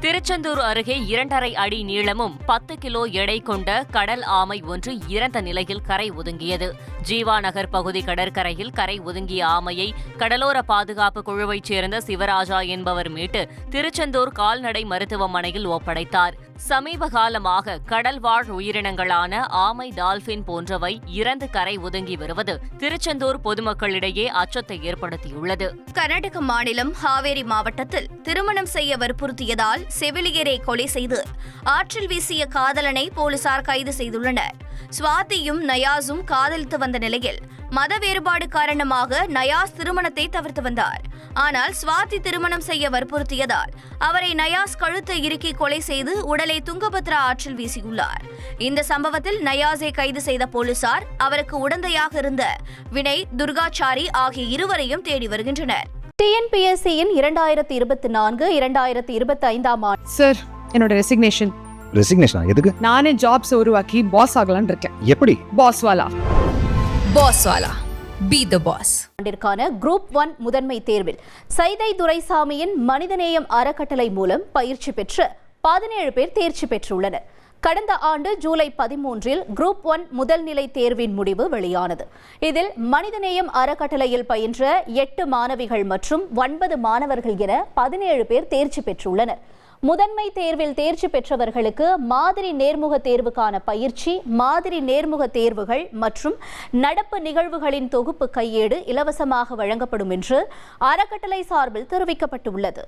திருச்செந்தூர் அருகே இரண்டரை அடி நீளமும் பத்து கிலோ எடை கொண்ட கடல் ஆமை ஒன்று இறந்த நிலையில் கரை ஒதுங்கியது. ஜீவா நகர் பகுதி கடற்கரையில் கரை ஒதுங்கிய ஆமையை கடலோர பாதுகாப்பு குழுவைச் சேர்ந்த சிவராஜா என்பவர் மீட்டு திருச்செந்தூர் கால்நடை மருத்துவமனையில் ஒப்படைத்தார். சமீப காலமாக கடல்வாழ் உயிரினங்களான ஆமை டால்பின் போன்றவை இறந்து கரை ஒதுங்கி வருவது திருச்செந்தூர் பொதுமக்களிடையே அச்சத்தை ஏற்படுத்தியுள்ளது. கர்நாடக மாநிலம் ஹாவேரி மாவட்டத்தில் திருமணம் செய்ய வற்புறுத்தியதால் செவிலியரை கொலை செய்து ஆற்றில் வீசிய காதலனை போலீசார் கைது செய்துள்ளனர். சுவாதியும் நயாஸும் காதலித்து வந்த நிலையில் மத வேறுபாடு காரணமாக நயாஸ் திருமணத்தை தவிர்த்து வந்தார். ஆனால் சுவாதி திருமணம் செய்ய வற்புறுத்தியதால் அவரை நயாஸ் கழுத்தை இறுக்கி கொலை செய்து உடலை துங்கபத்ரா ஆற்றில் வீசியுள்ளார். இந்த சம்பவத்தில் நயாஸை கைது செய்த போலீசார் அவருக்கு உடந்தையாக இருந்த வினய் துர்காச்சாரி ஆகிய இருவரையும் தேடி வருகின்றனர். டிஎன்பிஎஸ்சியின் இரண்டாயிரத்தி இருபத்தி நான்கு இரண்டாயிரத்தி இருபத்தி ஐந்தாம் ஆண்டு சார் என்னோட ரெசிக்னேஷன் ரெசிக்னேஷனா எதுக்கு? நானே ஜாப்ஸ் உருவாக்கி பாஸ் ஆகலாம்னு இருக்கேன். எப்படி? Boss wala Bosswala. Be the boss. ஆண்டிற்கான குரூப் ஒன் முதன்மை தேர்வில் சைதை துரைசாமியின் மனிதநேயம் அறக்கட்டளை மூலம் பயிற்சி பெற்று பதினேழு பேர் தேர்ச்சி பெற்றுள்ளனர். கடந்த ஆண்டு ஜூலை பதிமூன்றில் குரூப் ஒன் முதல்நிலை தேர்வின் முடிவு வெளியானது. இதில் மனிதநேயம் அறக்கட்டளையில் பயின்ற எட்டு மாணவிகள் மற்றும் ஒன்பது மாணவர்கள் என பதினேழு பேர் தேர்ச்சி பெற்றுள்ளனர். முதன்மை தேர்வில் தேர்ச்சி பெற்றவர்களுக்கு மாதிரி நேர்முக தேர்வுக்கான பயிற்சி மாதிரி நேர்முக தேர்வுகள் மற்றும் நடப்பு நிகழ்வுகளின் தொகுப்பு கையேடு இலவசமாக வழங்கப்படும் என்று அறக்கட்டளை சார்பில் தெரிவிக்கப்பட்டுள்ளது.